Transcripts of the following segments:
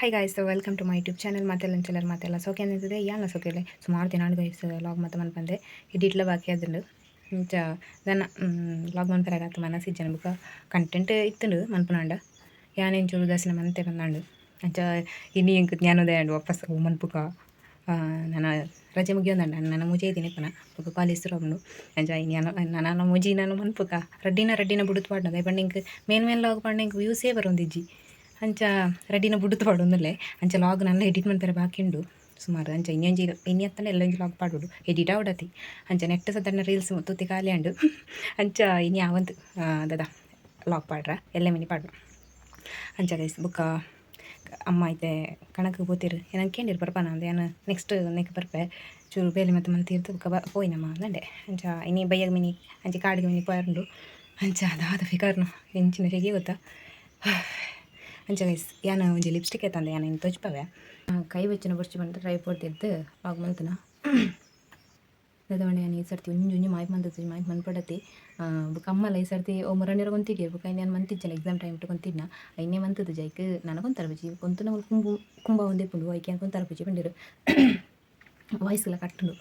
Hi guys welcome to my YouTube channel ಮಾತೆಲ್ಲ ಚಿಲ್ಲರ್ ಮಾತೆಲ್ಲ ಸೋಕೆ ಅಂದಿದೆ ಯಾನ ಸೋಕೆಲೆ ಸುಮಾರು ದಿನ ಗೈಸ್ ಲಾಗ್ ಮತ್ತೆ ಮನೆ ಬಂದೆ. ಇಡಿಟ್ಲ ಬಾಕಿ ಅದಂಡು. ಇಂಚ ದನ ಲಾಗ್ ಮನ್ ಪರಗಾತ ಮನಸ್ಸು ಜನ ಬುಕ್ಕ ಕಂಟೆಂಟ್ ಇತ್ತಂಡು ಮನ್ಪುನಾಂಡ. ಚೂರು ದರ್ಶನ ಮಂತೆ ಬಂದಾಂಡು. ಅಂಚ ಇನಿ ಇಂಕ್ ಜ್ಞಾನೋದಯ ಅಂಡು ವಾಪಸ್ ಮನ್ಪುಕ ನನ್ನ ರಜೆ ಮುಗಿಯೋದಂಡ. ನನ್ನ ಮುಜೆ ಇದ್ದೀನಿ ಪನ. ಬೊಕ ಕಾಲೇಜ್ ತುರೊಂಡು ಅಂಚ ಇನ್ನು ನನ್ನ ಮುಜಿ, ನಾನು ಮನ್ಪುಕ. ರಡ್ಡಿನ ರಡ್ಡಿನ ಬಿಡುತ್ತ ಪಾಡ್ನದ ಪಂಡ ಇಂಕ್ ಮೇನ್ ಮೇನ್ ಲಾಗ್ ಪಂಡ ಇಂಕ್ ವ್ಯೂಸೇ ಬರೋಂದಿಜ್ಜಿ. ಅಂಚ ರೆಡಿನ ಬುಡ್ದು ಪಾಡೊಂದುಲ್ಲೆ ಅಂಚ ಲಾಗ್ ನನ್ನ ಎಡಿಟ್ ಬಾಕಿ ಬಾಕಿಂಡು ಸುಮಾರು ಅಂಚ ಇನ್ನೊಂಜಿ ಇನಿ ಅತ್ತಂಡ ಎಲ್ಲೊಂಜಿ ಲಾಗ್ ಪಾಡೋಡು. ಎಡಿಟ್ ಆವಡತಿ. ಅಂಚ ನೆಟ್ ಸದನ್ನ ರೀಲ್ಸ್ ತುತ್ತಿ ಖಾಲಿ ಅಂಡು ಅಂಚ ಇನಿ ಯಾವಂದು ದದ, ಲಾಗ್ ಪಾಡ್ರ. ಎಲ್ಲ ಮಿನಿ ಪಾಡ್ರ ಅಂಚ ಗೈಸ್ ಬುಕ್ಕ, ಅಮ್ಮ ಐತೆ ಕಣಕ್ಕೆ ಬೋತಿರು ಏನಂಗೆ ಕೇಂದಿರು ಬರ್ಪ ನಾನು ಏನು ನೆಕ್ಸ್ಟ್ ನೆಕ್ ಬರ್ಪೆ. ಚೂರು ಬೇಲೆ ಮತ್ತೆ ಮಂತ್ ಇರ್ತು ಬುಕ್ಕ ಬ ಪೋಯ್ನಮ್ಮ ಅಂದೆ. ಅಂಚ ಇನಿ ಬೈಯಾಗ ಮಿನಿ, ಅಂಚೆ ಕಾಡಿಗೆ ಮಿನಿ ಪೋಯರ್ಂಡು ಅಂಚ ಅದಾದ ಫಿಕಾರ್ನು ಎಂಚಿನ ಹೇಗೆ ಗೊತ್ತಾ? ಅಂಚ ಗೈಸ್ ಯಾನ ಒಂಜಿ ಲಿಪ್ಸ್ಟಿಕ್ ಎತ್ತಂದೆ ಇಂತ ಇನ್ನು ತೊಚ್ಪವೆ. ಕೈ ಬೆಚ್ಚಿನ ಬರ್ಚಿ ಬಂದು ಟ್ರೈ ಪಡ್ತಿದ್ದು ಆಗ ಮಂತನ ದದವಣೆ ಈ ಸರ್ತಿ ಒಂಜಿ ಒಂಜಿ ಮಾಯ್ಕ್ ಮಂತದ್ದು ಮಾಯ್ಕ್ ಮನ್ಪಡತಿ ಬುಕ್ ಅಮ್ಮಲ್ಲ ಈ ಸರ್ತಿ, ಓ ಮುರಣಿರ ಕೊಂತಿಗೆ ಬುಕ್ ನಾನು ಮಂತಿಜ್ಜನ ಎಕ್ಸಾಮ್ ಟೈಮ್ ಕೊಂತಿದ್ನ ಐನೇ ಮಂತದ್ದು ಜೈಕ್ ನನಗೊಂದು ತರಬೇಜಿ ಕೊಂತು ನಾವು ಕುಂಬು ಕುಂಬ ಒಂದೇ ಪುಂಡು ಐಕೆ ಅನ್ಕೊಂತಾರ ತರಬೇಜಿ ಬಂದಿರು. ಲ ಕಟ್ಟುಂಡು.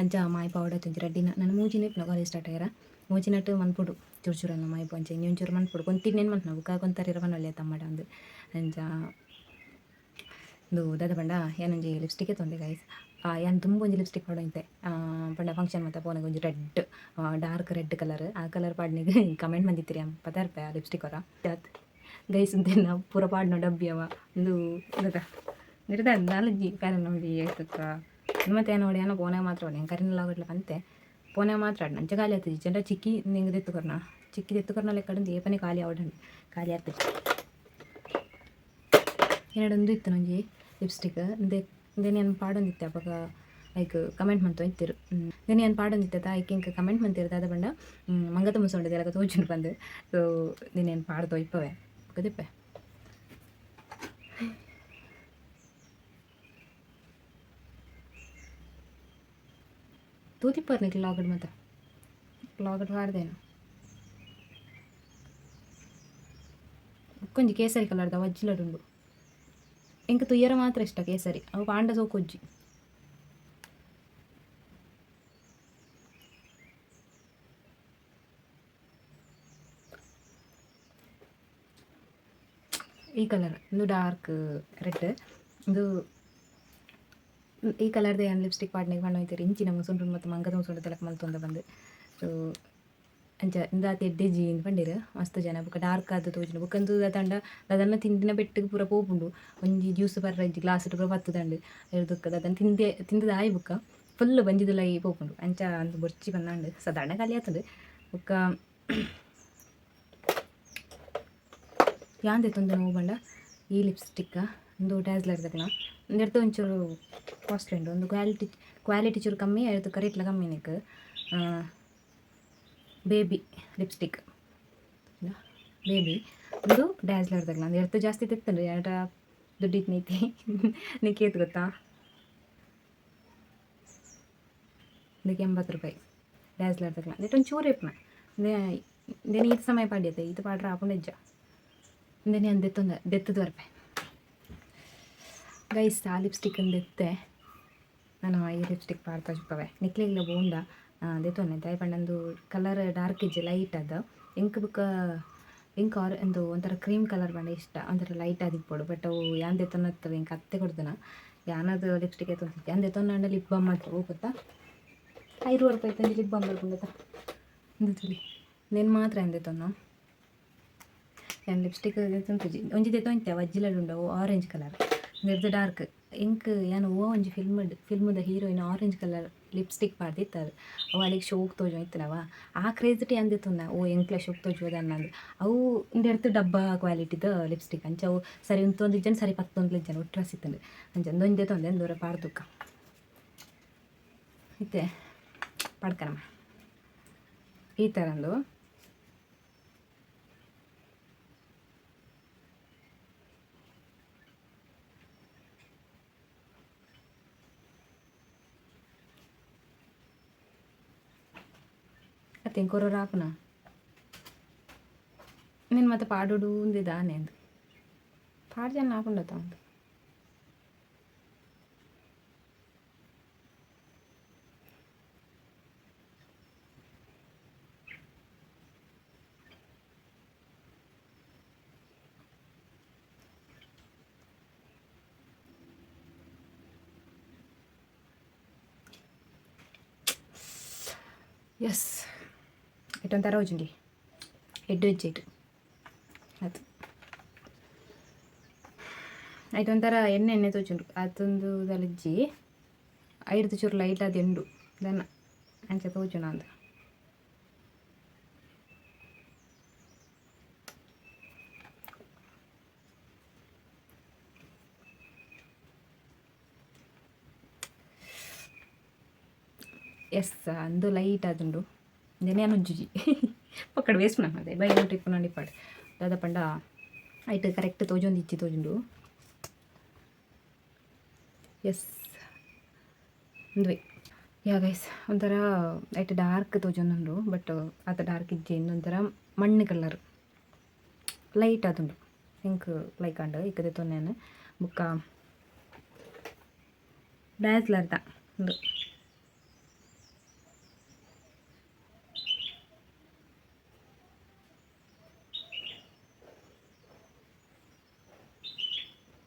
ಅಂಚ ಮಾಯ್ ಪೌಡ ತಿಂತೀರ? ದಿನ, ನಾನು ಮೂಜಿನೇ ಕಾಲೇಜ್ ಸ್ಟಾರ್ಟ್ ಆಗ್ಯಾರ. ಮೂಜಿನಟ್ಟು ಮನ್ಪುಡು, ಚೂರು ಚೂರನ್ನ ಮಾಯ್ ಪಂಚ ಇನ್ನೊಂಚೂರು ಮನ್ಪುಡು. ಕೊಂತಿನ್ನೇನು ಮನ್ಪು ನಾವು? ಕಾಕೊಂತಾರೆ ಇರವನ ಒಳ್ಳೆ ತಮ್ಮಡ ಅಂದು. ಅಂಚ ಇದು ದಾದ ಪಂಡ ಏನೊಂಜಿ ಲಿಪ್ಸ್ಟಿಕ್ ತೊಂದೆ ಗೈಸ್ ಏನು ತುಂಬ ಒಂಜಿ ಲಿಪ್ಸ್ಟಿಕ್ ಪಾಡೋಂತೆ ಪಂಡ ಫಂಕ್ಷನ್ ಮತ್ತೆ ಪೋನಾಗ ಒಂಜಿ ರೆಡ್ ಡಾರ್ಕ್ ರೆಡ್ ಕಲರ್ ಆ ಕಲರ್ ಪಾಡ್ನಿಗೆ ಕಮೆಂಟ್ ಬಂದಿತ್ತಿರಿ ಪದಾರ್ ರೂಪಾಯಿ ಆ ಲಿಪ್ಸ್ಟಿಕ್ ಅವರ. ಗೈಸ್ ಅಂತ ಪೂರ ಪಾಡ್ನ ಡಬ್ಬಿ ಅವ ಒಂದು ಇರದ ನಿರ್ದ ನಾಲ್ಕು ಪ್ಯಾರ ನೋಡಿ ಆಯ್ತಕ್ಕ ಮತ್ತೆ ನೋಡಿ, ಏನೋ ಪೋನಾಗ ಮಾತ್ರ ಹೊಡಿ ಕರಿನೆಲ್ಲ ಆಗೋಟ್ಲ ಅಂತೆ ಪೋನೆ ಮಾತ್ರ ನಂಚ ಖಾಲಿ ಆಗ್ತದೆ ಜನರ ಚಿಕ್ಕಿ ನಿಂಗೆ ಎತ್ತುಕೊರ್ನ ಚಿಕ್ಕಿ ತೆತ್ತುಕೊರ್ನ ಲೆಕ್ಕಡಿಂದು ಏಪನೆ ಖಾಲಿ ಕಾಲಿ ಖಾಲಿ ಆಗ್ತದೆ ಎರಡೊಂದು ಇತ್ತು ನಂಜಿ ಲಿಪ್ಸ್ಟಿಕ್ ಇಂದೆ ಇಂದೆ ನಾನು ಪಾಡೊಂದಿತ್ತೆ ಅವಾಗ? ಲೈಕ್ ಕಮೆಂಟ್ ಮಂತು ಇತ್ತಿರು ದೇನಿ ಏನು ಪಾಡೊಂದಿತ್ತೆ ಅದ ಐಕೆ ಹಿಂಗೆ ಕಮೆಂಟ್ ಮಂತಿರ್ದು ಅದ ಬಂಡ. ಮಂಗತ ಮುಸೊಂಡದು ಎಲ್ಲ ತೋಚಿನ ಬಂದು. ಸೊ ನೀನೇನು ಪಾಡ್ದೋ ಇಪ್ಪವೆ. धोती पर निकल लॉकेट में था लॉकेट फाड़ देना కొంచెం కేసరి కలర్ దా వజ్జిలో రెండు. ఇంకా తుయ్యర మాత్రం ఇష్ట కేసరి. అవి పాండ సోకొజ్జి. ಈ ಕಲರ್ ಇದು ಡಾರ್ಕ್ ರೆಡ್ ಇದು ಈ ಕಲರ್ದೇ ಏನು ಲಿಪ್ಸ್ಟಿಕ್ ಪಾಡ್ನಿಗೆ ಬಣ್ಣ ಹೋಯ್ತಾರೆ ಇಂಚಿನ ಮುಸುಂಡು ಮತ್ತು ಮಂಗದ ಮುಸುಂಡು ತಲಕ ಮಲ್ತೊಂದ ಬಂದು. ಸೊ ಅಂಚ ಇಂದಾತ ಎಡ್ಡೆ ಜೀನ್ ಪಂಡಿರು. ಮಸ್ತ್ ಜನ ಬುಕ್ಕ ಡಾರ್ಕ್ ಆದ ತೋಜಿನ ಬುಕ್ಕಂದು ದಂಡ ಅದನ್ನು ತಿಂದಿನ ಬೆಟ್ಟಿಗೆ ಪೂರ ಪೋಪುಂಡು. ಒಂಜಿ ಜ್ಯೂಸ್ ಬರ್ರ ಇಜ್ಜಿ ಗ್ಲಾಸ್ ಪೂರ ಪತ್ತು ದಂಡು. ದುಕ್ಕ ಅದನ್ನು ತಿಂದೆ, ತಿಂದದ ಆಯ್ ಬುಕ್ಕ. ಫುಲ್ ಬಂಜಿದಲ್ಲ ಈ ಪೋಪುಂಡು. ಅಂಚ ಅಂದು ಬೊರ್ಚಿ ಬಂದಾಂಡು ಸಾಧಾರಣ ಖಾಲಿ ಆತದೆ ಬುಕ್ಕ ಯಾಂದೆ ತೊಂದರೆ ನೋವು ಬಂಡ? ಈ ಲಿಪ್ಸ್ಟಿಕ್ಕ ಒಂದು ಡ್ಯಾಸ್ಲರ್ ತಗಲ ಒಂದೆಡ್ತು ಒಂಚೂರು ಕಾಸ್ಟ್ಲಿ ಉಂಡು ಒಂದು ಕ್ವಾಲಿಟಿ ಕ್ವಾಲಿಟಿ ಚೂರು ಕಮ್ಮಿ ಎರಡು ಕರೇಟ್ಲ ಕಮ್ಮಿ ನಿಕ್ ಬೇಬಿ ಲಿಪ್ಸ್ಟಿಕ್ ಬೇಬಿ ಒಂದು ಡ್ಯಾಸ್ಲರ್ ತಗಲ ಒಂದು ಎರಡು ಜಾಸ್ತಿ ತೆಗ್ತಂಡು ಎರಡ ದುಡ್ಡಿತ್ತು ನೀತಿ ನಿಕ್ಕೇತು ಗೊತ್ತಾ ಇದಕ್ಕೆ ಎಂಬತ್ತು ರೂಪಾಯಿ ಡ್ಯಾಸ್ಲರ್ ತಗಲ ನೆಟ್ ಒಂದು ಚೂರು ಇಪ್ಪನ ಇದೇನು ಇದು ಸಮಯ ಪಾಡ್ಯತೆ ಇದು ಪಾಡ್ರ ಹಾಕೊಂಡು ಹೆಜ್ಜ ಇಂದೇನೆ ಒಂದು ದೆತ್ತೊಂದು ದೆತ್ತದ ರೂಪಾಯಿ ಗೈಸ್ ಆ ಲಿಪ್ಸ್ಟಿಕ್ ಅಂದಿತ್ತೆ. ನಾನು ಈ ಲಿಪ್ಸ್ಟಿಕ್ ಪಾಡ್ತಾ ಚುಕ್ಕವೆ ನಿಕ್ಲಿಗ್ಲ ಬೋಂಡ ತೋನೆ ದಯ ಪಂಡಂದು ಕಲರ್ ಡಾರ್ಕ್ ಇಜ್ಜೆ ಲೈಟ್ ಅದು. ಇಂಕ್ ಬುಕ್ಕ ಇಂಕ್ ಆರ್ ಒಂದು ಒಂಥರ ಕ್ರೀಮ್ ಕಲರ್ ಬಂಡ ಇಷ್ಟ. ಒಂಥರ ಲೈಟ್ ಆದಿಪ್ಪೋಡು ಬಟ್ ಅವು ಯಾನ್ ದೆತ್ತೊನ್ನತ್ತವೆ ಇಂಕ್ ಅತ್ತೆ ಕೊಡ್ದನ. ಯಾನದು ಲಿಪ್ಸ್ಟಿಕ್ ಎತ್ತೊಂದಿತ್ತು ಯಾನ್ ದೆತ್ತೊನ್ನ ಲಿಪ್ ಬಾಮ್ ಮಾತ್ರ ಹೋಗುತ್ತಾ ಐದು ರೂಪಾಯಿ ತಂದು ಲಿಪ್ ಬಾಮ್ ಬರ್ಕೊಂಡತ್ತ ಇಂದು ನೆನ್ ಮಾತ್ರ ಏನು ಲಿಪ್ಸ್ಟಿಕ್ ತುಂತುಜಿ ಒಂಜಿ ದೆತ್ತೊಂತೆ ವಜ್ಜಿಲಡು ಉಂಡವು ಆರೆಂಜ್ ಕಲರ್ ನೆರ್ದು ಡಾರ್ಕ್ ಇಂಕ್ ಏನು ಓ ಒಂಜಿ ಫಿಲ್ಮ್ ದ ಹೀರೋಯಿನ್ ಆರೆಂಜ್ ಕಲರ್ ಲಿಪ್ಸ್ಟಿಕ್ ಪಾಡ್ದಿತ್ತದು. ಅವು ಅಲ್ಲಿಗೆ ಶೋಕ್ ತೋಜು ಇತ್ತನವ ಆ ಕ್ರೇಜಿಟಿ ಅಂದಿತ್ತುಂದ ಓ ಎಂಕ್ಲ ಶೋಕ್ ತೋಜುವುದು ಅನ್ನೋದು. ಅವು ಇಂದೆಡ್ತು ಡಬ್ಬ ಕ್ವಾಲಿಟಿದ ಲಿಪ್ಸ್ಟಿಕ್ ಅಂಚ, ಅವು ಸರಿ ಉಂತೊಂದು ಜನ, ಸರಿ ಪತ್ತೊಂದು ಜನ ಒಟ್ಟರ ಸಿತ್ತಂದು ಅಂಚ ಒಂದೊಂದೇ ತೊಂದೆ ದೂರ ಪಾಡ್ದುಕ್ಕ ಇತ್ತೆ ಪಡ್ಕನಮ್ಮ ಈ ಥರಂದು అది ఇంకొకరు రాకునా? నేను మాత్ర పాడు ఉంది దా నేను పాడుచని నాకుండా తాను Yes. ಎಸ್ ಇಟ್ಟೊಂಥರ ಹೋಜುಂಡಿ ಎಡ್ಡು ಹೆಜ್ಜೆಟ್ಟು ಅದು ಐತೊಂಥರ ಎಣ್ಣೆ ಎಣ್ಣೆ ತೋಚುಂಡು ಅದೊಂದು ದಲಜ್ಜಿ ಐದು ಚೂರು ಲೈಟ್ ಅದು ಎಂಡು ದನ್ನ ಅಂಚೆ ತೋಚುನ ಅಂತ ಎಸ್ ಅಂದು ಲೈಟ್ ಆದುಂಡು ನೆನೆ ಉಜ್ಜುಜಿ ಪಕ್ಕಡ ವೇಸ್ಟ್ ಅದೇ ಬೈ ಊಟ ಇಪ್ಪು ನೋಡಿ ಪಾಡು ದಾದ ಪಂಡ ಐಟ್ ಕರೆಕ್ಟ್ ತೋಜೊಂದು ಇಚ್ಚಿ ತೋಜುಂಡು ಎಸ್ ಒಂದುವೆ ಯಾ ಗೈಸ್ ಒಂಥರ ಐಟ್ ಡಾರ್ಕ್ ತೋಜೊಂದುಂಡು ಬಟ್ ಆತ ಡಾರ್ಕ್ ಇಜ್ಜೆ ಇನ್ನೊಂಥರ ಮಣ್ಣು ಕಲರ್ ಲೈಟ್ ಆದುಂಡು ಪಿಂಕ್ ಲೈಕ್ ಅಂಡು ಇಕ್ಕದೆ ತೊನ್ನೇನು ಬುಕ್ಕ ಡ್ಯಾಸ್ಲರ್ದ ಒಂದು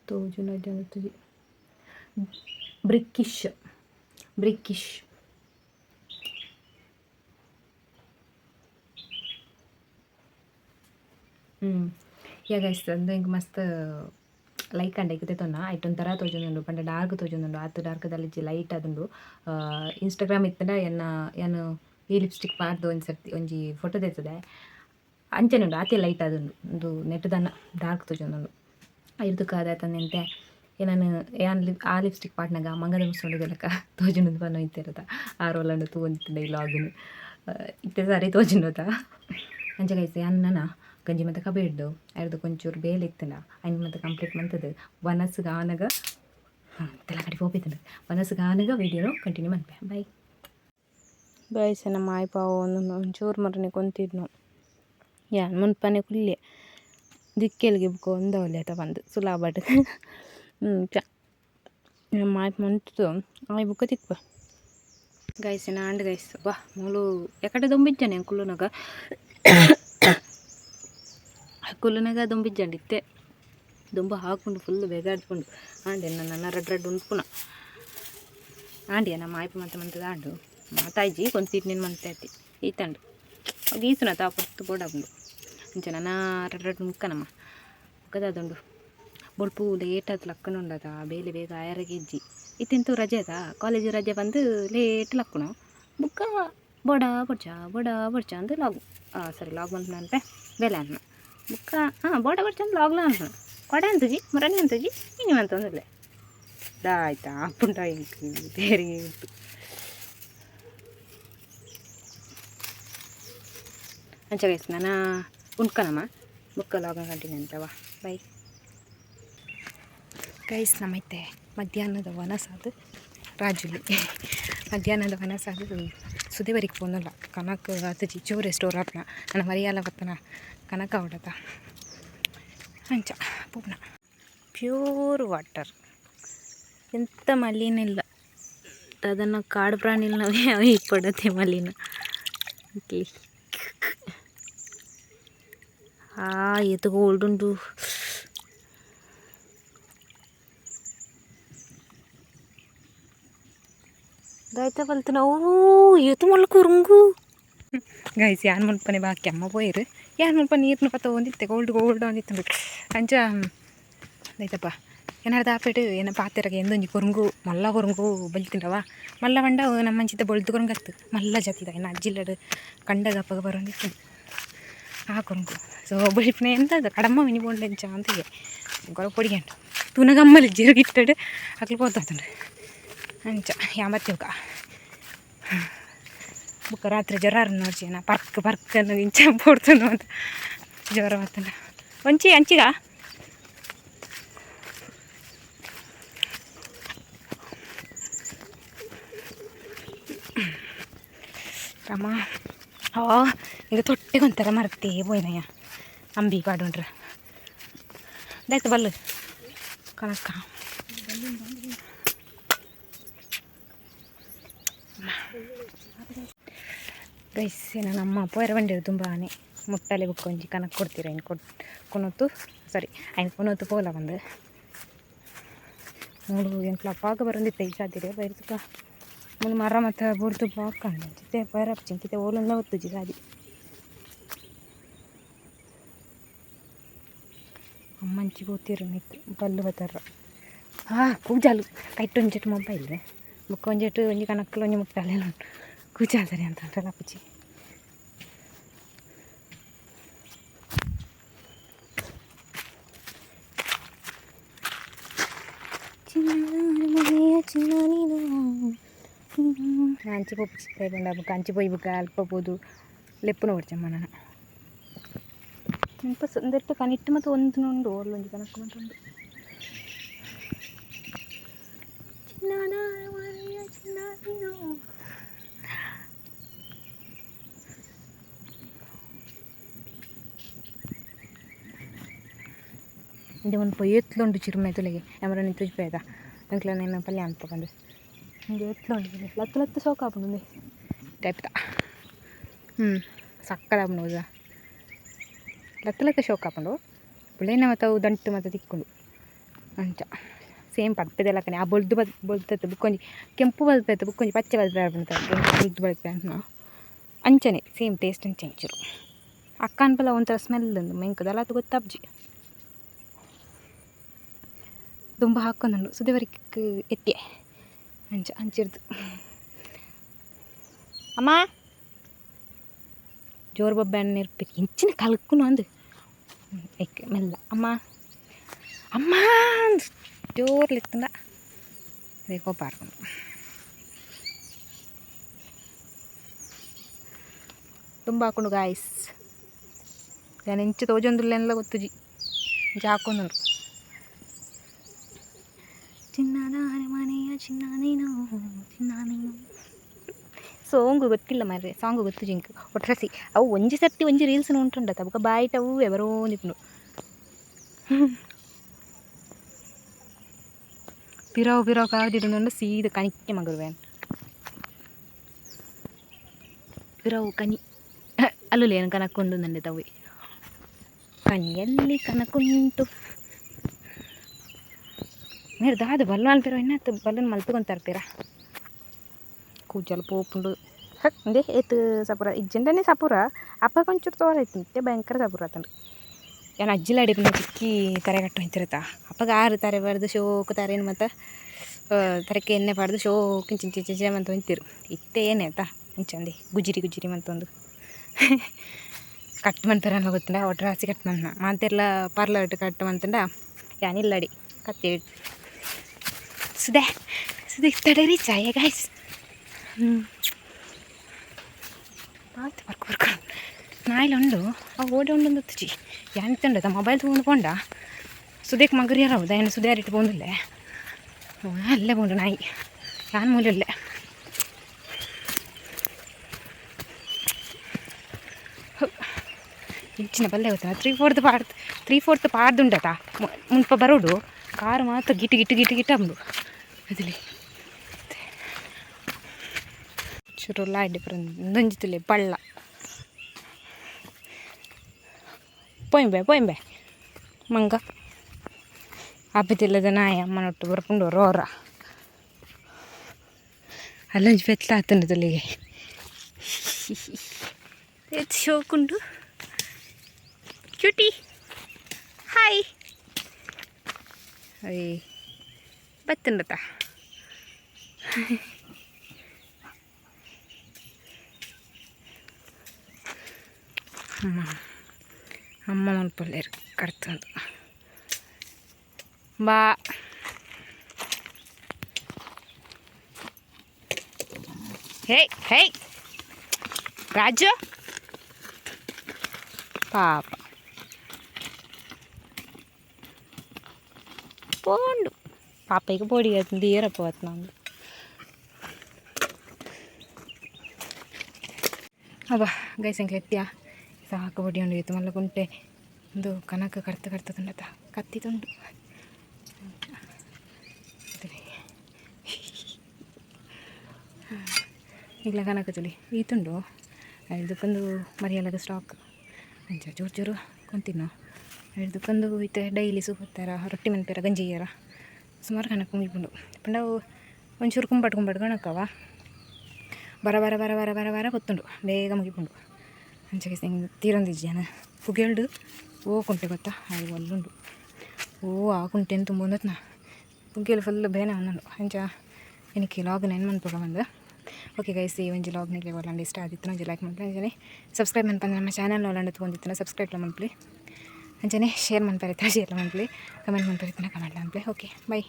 ತೋಜುನ ಜನತುಜಿ ಬ್ರಿಕ್ಕಿಶ್ ಬ್ರಿಕ್ಕಿಶ್ ಯಾ ಗೈಸ್ ಹಿಂಗೆ ಇಂಕ ಮಸ್ತ್ ಲೈಕ್ ಅಂಡ್ ತೊನ್ನ ಐಟೊಂಥರ ತೋಜೊಂದುಂಡು. ಪಂಡ ಡಾರ್ಕ್ ತೋಜೊಂದುಂಡು. ಡಾರ್ಕ್ ಡಾರ್ಕ್ದಲ್ಲಿ ಜಿ ಲೈಟ್ ಆದುಂಡು. ಇನ್ಸ್ಟಾಗ್ರಾಮ್ ಇತ್ತಂಡ ಎನ್ನ ಏನು ಈ ಲಿಪ್ಸ್ಟಿಕ್ ಪಾಡ್ದು ಒಂದು ಸರ್ತಿ ಒಂಜಿ ಫೋಟೋ ತೆತ್ತದೆ ಅಂಚೆನುಂಡು, ಆತೆ ಲೈಟ್ ಆದುಂಡು. ಒಂದು ನೆಟ್ ದನ್ನ ಡಾರ್ಕ್ ತೋಜೊಂದುಂಡು. ಐರ್ದು ತಂದೆ ಏನಾನು ಯಾನ್ ಲಿಪ್ ಆ ಲಿಪ್ಸ್ಟಿಕ್ ಪಾಟ್ನಾಗ ಮಂಗದ ಮುಸ್ಕೊಂಡಿದ್ದಲ್ಲಕ್ಕ ತೋಜುಂಡು ಬನ್ನು ಇತ್ತಿರದ ಆ ರೋಲಂಡು ತೂವೊಂದಿತ್ತಂಡ ಈ ಲಾಗಿನ್ ಇತ್ತೆ ಸಾರಿ ತೋಜುಂಡೋತ ಅಂಚ ಅನ್ನನ ಗಂಜಿ ಮತ್ತೆ ಕಬೇಡ್ದು ಅದು ಕೊಂಚೂರು ಬೇಲೆ ಇತ್ತನ ಐನ್ ಮತ್ತೆ ಕಂಪ್ಲೀಟ್ ಮಂತದ್ದು. ವನಸ್ಸಿಗೆ ಆನಗ ಹಾಂ ಕಡೆ ಹೋಗ್ಬಿತ್ತಂಡ ವನಸ್ಸಿಗೆ ಆನಗ ವಿಡಿಯೋ ಕಂಟಿನ್ಯೂ ಮನ್ಪೆ ಬೈ ಬಾಯ್ಸ್ ನಮ್ಮ ಆಯ್ಪಾವ ಒಂದು ಒಂಚೂರು ಮರನೆ ಕೊಂತಿದ್ನು. ಯಾನ್ ಮುನ್ಪನೆ ಕುಲ್ಲೆ. ದಿಕ್ಕೆಲ್ಗೆ ಬುಕ್ಕ ಒಂದವಲೆ ಆತ ಬಂದು. ಸುಲಾಬಡ್ ಹ್ಞೂ ಚ. ಆಯ್ತು ಮಂತು ಆಯ್ ಬುಕ್ಕ ತಿಕ್ಪ ಗೈಸ್ ನಾಂಡ್ ಗೈಸ್ ಬಾ, ಮೂಲು ಎಕಡೆ ದೊಂಬಿಜ್ಜನೆ ಕುಲ್ಲುನಗ ಕುಲ್ಲುನಗ ದೊಂಬಿಜ್ಜಂಡಿತ್ತೆ ದುಂಬ ಹಾಕೊಂಡು ಫುಲ್ ಬೇಗಾಡ್ಕೊಂಡು ಆಂಡೆ, ನನ್ನ ರಡ್ ರಡ್ ಉಂಡ್ಪುನ ಆಂಡಿಯ ನಮ್ಮ ಆಯ್ಪ ಮಂತ ಮಂತದ ಆಂಡು. ಮಾತಾಯ್ಜಿ ಕೊಂತೀಟ್ ನಿನ್ನ ಮಂತಾಯ್ತಿ ಈತಂಡು ಅವಾಗ ಈತನ ತಾಪತ್ತು ಬೋಡ ಬೋಡಾಬುಂಡು. ಇಂಚ ನನ್ನ ರಡ್ ರಡ್ ಮುಕ್ಕನಮ್ಮ ಮುಕ್ಕದಾದುಂಡು ಬೊಳ್ಪು ಲೇಟ್ ಆದ್ ಲಕ್ಕಣ ಉಂಡದ ಬೇಲೆ ಬೇಗ ಆಯರಗೆ ಇಜ್ಜಿ ಇತ್ತೆಂತು ರಜೆ ಅದ ಕಾಲೇಜ್ ರಜೆ ಬಂದು ಲೇಟ್ ಲಕ್ಕಣ ಬುಕ್ಕ ಬೊಡ ಬೊಡ್ಚ ಬೊಡ ಬೊಡ್ಚ ಅಂದು ಲಾಗ್ ಸರಿ ಲಾಗ್ ಬಂತು ನಂತೆ ಬೇಲೆ ಅನ್ನ ಬುಕ್ಕ ಹಾಂ ಬೋಡ ಬೊಡ್ಚ ಅಂದು ಲಾಗ್ಲ ಅಂತ ಕೊಡೆ ಅಂತಜಿ ಮರಣಿ ಅಂತಜಿ ಇನ್ನು ಅಂತಂದಿಲ್ಲ ದಾಯ್ತಾ ಪುಂಡ ಬೇರೆ ಇತ್ತು ಅಂಚ ಗೈಸ್ ನಾನು ಉಣ್ಕನಮ್ಮ ಬುಕ್ಕ ಲಾಗ ಕಂಟಿನ್ಯೂ ಅಂತವ ಬೈ ಗೈಸ್ ನಮ್ಮೈತೆ ಮಧ್ಯಾಹ್ನದ ವನಸಾದು ರಾಜುಲಿ. ಮಧ್ಯಾಹ್ನದ ವನಸಾದು ಸುದೇವರಿಗೆ ಪೋನಲ್ಲ ಕನಕ ಅತ್ತಜಿ ಚೂರೆ ಸ್ಟೋರ್ ಆಪ್ನ ನನ್ನ ಮರಿಯಾಲ ಬತ್ತನ ಕನಕ ಹೊಡತ ಅಂಚ, ಪೂರ್ಣ. ಪ್ಯೂರ್ ವಾಟರ್ ಎಂಥ ಮಲಿನಿಲ್ಲ ಅದನ್ನು ಕಾಡು ಪ್ರಾಣಿಲ್ನವೇ ಅವು ಇಪ್ಪಡತ್ತೆ ಮಲಿನ. ಓಕೆ ಆ ಎತ್ಕೊಳ್ಡುಂಡು ದಾಯ್ತ ಬಲ್ತನ ಓ ಎತ್ತು ಮಲ್ಲ ಕುರುಂಗು ಗೈಸ್ ಯಾನ್ ಮುಲ್ಪನೆ ಬಾಕಿ ಅಮ್ಮ ಪೋಯಿರು ಯಾನ್ ಮುಲ್ಪ ನೀರ್ನ ಪತ್ತ ಒಂದಿತ್ತೆ ಗೋಲ್ಡ್ ಗೋಲ್ಡ್ ಒಂದಿತ್ತು ಅಂಚ ದೈತಪ್ಪ ಏನಾರ್ದ ಆಪೇಟು ಏನ ಪಾತೆರಗೆ ಎಂದೊಂಜಿ ಕೊರಂಗು ಮಲ್ಲ ಕೊರಂಗು ಬಲ್ತಿಂಡವ ಮಲ್ಲ ಬಂಡ ನಮ್ಮ ಮಂಚಿತ ಬೊಳ್ದು ಕೊರಂಗತ್ತು ಮಲ್ಲ ಜಾತಿದ ಏನ ಅಜ್ಜಿಲ್ಲಡು ಕಂಡಗಪ್ಪಗ ಬರೋಂದಿತ್ತು ಹಾಕೊಂಡು ಸೊ ಒಬ್ಬಳಿಪ್ಪನೇ ಎಂತ ಅದು ಕಡಮ್ಮ ವಿನಿಬೋಂಡೆ ಅಂಚ ಅಂತಿಗೆ ಗೊರ ಪೊಡಿಗೆಂಡು ತುನಗಮ್ಮಲ್ಲಿ ಜೀರಿಗೆ ಇಟ್ಟಡು ಅಕ್ಲು ಹೋತಂಡು ఒక రాత్రి ಬುಕ್ಕ ರಾತ್ರಿ పర్క్ ನೋಡ್ಜಿ ನಾ ಪರ್ಕ್ ಪರ್ಕ್ ಅನ್ನೋ ಇಂಚ ಪೋಡ್ತನು ಅಂತ ಜ್ವರ ಮತ್ತನ ಹಿಂಗೆ ತೊಟ್ಟೆಗೆ ಒಂಥರ ಮರ್ತೇ ಬೋಯ್ನಯ್ಯ ಅಂಬಿ ಕಾಡುಂಡ್ರೆ ಇದಾಯ್ತು ಬಲ್ಲು ಕಳಕ ಗೈಸ್ ಏನೋ ನಮ್ಮ ಪೋಯರ ಬಂಡಿರು ತುಂಬಾನೇ ಮುಟ್ಟಲೆ ಬುಕ್ ಒಂಜಿ ಕನಕ್ ಕೊಡ್ತೀರ ಏನು ಕೊಡ್ ಕೊನೊತ್ತು ಸಾರಿ ಅಯ್ನ ಕೊನೊತ್ತು ಪೋಲ ಬಂದು ಮೂಳು ಏನು ಕ್ಲಪ್ಪಾಗ ಬರೋದಿತ್ತೆ ಈ ಸಾಧ್ಯ ಬೈರ್ತುಕ ಮೂಲು ಮರ ಮತ್ತು ಬುಡ್ತು ಪಾಕ ಜಿತ್ತೆ ಪೈರಪ್ಚಿಂಕಿತೆ ಓಲೊಂದ ಒತ್ತು ಜಿಗಾದಿ ಅಮ್ಮಂಚಿ ಗೊತ್ತಿರು ನಿಕ್ಕು ಬಲ್ಲು ಬತ್ತಾರ ಹಾ ಕೂಜಾಲು ಕೈಟ್ ಒಂಜೆಟ್ಟು ಮೊಬೈಲ್ ಬುಕ್ಕ ಒಂಜೆಟ್ಟು ಒಂಜಿ ಕಣಕ್ಕಲು ಒಂಜಿ ಮುಟ್ಟಾಲೆಲ್ಲ ಉಂಟು ಕೂಜಾಲ್ತಾರೆ ಅಂತ ಉಂಟಲ್ಲ ಅಪ್ಪಚ್ಚಿ ಅಂಚಿ ಪೊಪ್ಪು ಚಿಕ್ಕ ಬುಕ್ಕ ಅಂಚಿ ಪೊಯ್ ಬುಕ್ಕ ಅಲ್ಪ ಪೋದು ಲೆಪ್ಪುನ ಹೊಡ್ಚಮ್ಮ ನಾನು ಇಂಪ ಸಂದೆಟ್ಟು ಕನಿಟ್ಟು ಮತ್ತು ಒಂದು ಉಂಡು ಒಲ್ಲೊಂದು ಕನಕು ಮತ್ತು ಉಂಡು ಚಿನ್ನದ ಮನೆಯ ಚಿನ್ನ ನೀನು. ಇದು ಒಂದು ಪೊಯ್ ಎತ್ಲುಂಡು ಚಿರುಮೆ ತುಲೆಗೆ ಎಮರ ನಿಂತು ಪೇದ ಅಂಕ್ಲ నేను ಪಲ್ಯ ಅಂತ ಬಂದು ಹಿಂಗೆ ಎತ್ಲುಂಡು ಲತ್ತು ಲತ್ತು ಸೋಕಾಪುಂಡು ಟೈಪ್ದ ಹ್ಞೂ ಸಕ್ಕದಾಪುಂಡು ಹೌದಾ ಲತ್ತ ಲತ್ತ ಶೋಕ್ ಹಾಕೊಂಡು ಪುಳ್ಳೆನ ಮತ್ತು ದಂಟು ಮತ್ತು ತಿಕ್ಕೊಂಡು ಅಂಚ ಸೇಮ್ ಪದ್ಪದೆಲ್ಲ ಕಣೆ. ಆ ಬೊಳ್ದು ಬದ್ ಬೊಳ್ತೈತೆ ಬುಕ್ಕೊಂಜಿ ಕೆಂಪು ಬಲ್ಪೆತ್ತು ಬುಕ್ಕೊಂಜಿ ಪಚ್ಚೆ ಬಲ್ಪೆ ಅಂತ ಬುಳ್ದು ಬಲ್ಪೆ ಅಂತ. ಅಂಚನೆ ಸೇಮ್ ಟೇಸ್ಟ್ ಅಂಚೆ ಚೂರು ಅಕ್ಕ ಅನ್ಪಲ್ಲ ಒಂಥರ ಸ್ಮೆಲ್ ಅಂದು ಮೆಂಕದಲ್ಲ ಅದು ಗೊತ್ತಾಬ್ಜಿ ತುಂಬ ಹಾಕೊಂಡು ಸುದೇವರಿಕ್ ಎತ್ತೆ. ಅಂಚ, ಅಂಚಿರ್ದು. ಅಮ್ಮ! ಜೋರು ಬೊಬ್ಬೆ ಅಣ್ಣ ಇರ್ಬೇಕು ಇಂಚಿನ ಕಲ್ಕುನು ಅಂದು. ಎಕ್ಕೆ ಮೆಲ್ಲ ಅಮ್ಮ ಅಮ್ಮ ಜೋರ್ಲಿತ್ತಂದ ಅದೇ ಕೋಪ ಆಡ್ಕೊಂಡು ತುಂಬ ಹಾಕೊಂಡು ಗಾಯ್ಸ್ ನಾನು ಇಂಚು ತೋಜೊಂದುಲ್ಲೆಲ್ಲ ಗೊತ್ತುಜಿ ಇಂಚ ಹಾಕೊಂಡು ಚಿನ್ನದ ಅರಮನೆಯ ಚಿನ್ನ ನೀನು ಚಿನ್ನ ನೀನು ಸೋಂಗು ಗೊತ್ತಿಲ್ಲ ಮರ್ರೆ ಸಾಂಗು ಗೊತ್ತು ಜಿಂಕ್ ಒಟ್ರಸಿ ಅವು ಒಂಜಿ ಸರ್ತಿ ಒಂಜಿ ರೀಲ್ಸ್ ಉಂಟುಂಡ ತಬಕ ಬಾಯಿಟ ಅವು ఎవరో ನಿಪ್ನು ಪಿರಾವು ಪಿರಾವು ಕಾದಿಡುಂಡು ಸೀದ ಕಣಿಕ್ಕೆ ಮಗರುವೇನ್ ಪಿರಾವು ಕನಿ ಅಲ್ಲುಲೇನು ಕನಕ್ಕೊಂಡು ನಂಡೆ ತವಿ ಕನಿಯಲ್ಲಿ ಕನಕುಂಟು మీరు దాదు బల్లు అల్పిరా ఇన్న బల్లుని మలుపుకొని కూజలు ಪೂಜೆಲು ಪೋಪುಂಡು ಹಂದೆ ಏತು ಸಪುರ ಇಜ್ಜೆಂಡನೆ ಸಪುರ ಅಪ್ಪ ಕೊಂಚೂರು ತೋರೈತಂತೆ ಭಯಂಕರ ಸಪುರ ಆತಂಡ್ರಿ ಅಜ್ಜಿ ಲಡಿ ಅಡಿಪಿನ ಚಿಕ್ಕಿ ತರೆ ಕಟ್ಟು ಹೊಯ್ತಿರತ್ತ ಅಪ್ಪಗೆ ಆರು ತರೆ ಬರೆದು ಶೋಕು ತರೇನು ಮತ್ತು ತರಕ್ಕೆ ಎಣ್ಣೆ ಬಾರ್ದು ಶೋಕಿನ ಚಿಂಚಿ ಚಿಂಚೆ ಅಂತ ಹೊಯ್ತಿರು ಇತ್ತೆ ಏನೇ ಆಯ್ತಾ ಚಂದಿ ಗುಜಿರಿ ಗುಜಿರಿ ಮಂತೊಂದು ಕಟ್ ಮಾಡ್ತಾರಲ್ಲ ಗೊತ್ತಿಲ್ಲ ಒಟ್ರ ಹಸಿ ಕಟ್ ಮನ್ನ ಮಾತೆಲ್ಲ ಪಾರ್ಲರ್ ಕಟ್ ಮಂತಂಡ ಯಾನಿಲ್ಲಡಿ ಕತ್ತೆ ಸುದೇ ಸುದೇ ತಡರಿ ಚಾಯೆ ಗಾಯ್ಸ್ ಆಯ್ತು ಬರ್ಕು ಬರ್ಕು. ನಾಯಿಲುಂಡು ಆ, ಓಡಿ ಉಂಡು ತುಜಿ ಎಂತುಂಡು ತ ಮೊಬೈಲ್ ತೊಗೊಂಡು ಪೋಂಡ ಸುದೇಕ್ ಮಗರಿ ಯಾರವು ದಯನ ಸುಧಾರಿಟ್ಟು ಬಂದಿಲ್ಲೇ. ಅಲ್ಲೇ ಪೋಂಡು ನಾಯಿ. ಯಾನ್ ಮೂಲೆಲ್ಲೇ ಇಂಚಿನ ಬಲ್ಲೆ ಗೊತ್ತಾ? ತ್ರೀ ಫೋರ್ತ್ ಪಾಡ್ದು ತ್ರೀ ಫೋರ್ತ್ ಪಾಡ್ದುಂಡತ? ಮುನ್ಪ ಬರೋಡು. ಕಾರ್ ಮಾತ್ರ ಗಿಟ್ಟು ಗಿಟ್ಟು ಗಿಟ್ಟು ಗಿಟ್ಟು ಅಂಬು ಅದಿಲ್ಲಿ. ಚೂರು ಲಾಯ್ ಡಿಫರೆಂಟ್ ದಂಜಿತಿಲೆ ಪಳ್ಳ ಪೊಯ್ಬೆ ಪೊಯ್ಬೆ ಮಂಗ ಆಪತ್ತಿಲ್ಲದ ನಾಯಿ ಅಮ್ಮನೊಟ್ಟು ಬರ್ಕೊಂಡು ರೋರ ಅಲ್ಲೊಂಜಿ ಬೆತ್ತಲ ಆತಂಡು ತಲೆಗೆ ಎತ್ತು ಶೋಕುಂಡು ಕ್ಯೂಟಿ ಹಾಯ್ ಅಯ್ಯ ಅಮ್ಮ ಅಮ್ಮ ಮಲ್ಪಲ್ಲೇ ಕಡ್ತಂದು ಬಾ ಹೇ ಹೇ ರಾಜು ಪಾಪ పోండు పాపయ్యకి పొడి అవుతుంది తీరపోతున్నాను ಅಬ್ಬಾ ಗೈಸ್ ಅಂಕ್ಲೆ ಇತ್ತು ಮಲ್ಲ ಕುಂಟೆ ಒಂದು ಕನಕ ಕಡ್ತ ಕಡ್ತದುಂಡತ ಕತ್ತಿತುಂಡು ಈಗಲ ಕನಕ ತುಳಿ ಈತುಂಡು? ಇದಕ್ಕೊಂದು ಮರಿಯಲ್ಲದ ಸ್ಟಾಕ್ ಅಂಚ ಚೂರು ಚೂರು ಕುಂತಿನೋ ಇದಕ್ಕೊಂದು ಇತ್ತೆ ಡೈಲಿ ಸೂಪತ್ತಾರ, ರೊಟ್ಟಿ ಮನ್ಪೇರ, ಗಂಜಿಯರ. ಸುಮಾರು ಕನಕ ಕುಂಬಿಕೊಂಡು ಪಂಡ ಒಂಚೂರು ಕುಂಬಾಟ್ ಕುಂಬಾಟ್ ಕಣಕ್ಕವ ಬರ ಬರ ಬರ ಬರ ಬರ ಬರ ಗೊತ್ತುಂಡು ಬೇಗ ಮುಗಿಪುಂಡು ಅಂಚೆಗೆ ತೀರೊಂದಿಜ್ಜಾನ ಪುಗೆಲ್ಡು ಓ ಕುಂಟೆ ಗೊತ್ತಾ? ಅದು ಒಲ್ಲುಂಡು. ಓ, ಆ ಕುಂಟೆನ್ ತುಂಬ ಒಂದತ್ನ ಪುಗೆಲ್ ಫುಲ್ ಬೇನೆ ಒಂದುಂಡು ಅಂಚ ಏನಕ್ಕೆ ಲಾಗ್ ನೆನ್ ಮನ್ಪಡ ಬಂದು ಓಕೆ ಗೈಸ್ ಈ ಒಂಜಿ ಲಾಗ್ ನಿಗೆ ಒಳ್ಳೊಂದು ಇಷ್ಟ ಆದಿತ್ತು. ಒಂಜಿ ಲೈಕ್ ಮಾಡ್ಲಿ ಅಂಜನೆ ಸಬ್ಸ್ಕ್ರೈಬ್ ಮನ್ಪಂದು ನಮ್ಮ ಚಾನಲ್ ಒಳ್ಳೊಂದು ತೊಗೊಂಡಿತ್ತು ಸಬ್ಸ್ಕ್ರೈಬ್ ಮಾಡ್ಲಿ ಅಂಚನೆ ಶೇರ್ ಮನ್ಪರಿತ ಶೇರ್ ಮಾಡ್ಲಿ ಕಮೆಂಟ್ ಮನ್ಪರಿತಾನೆ ಕಮೆಂಟ್ ಮಾಡ್ಲಿ ಓಕೆ ಬೈ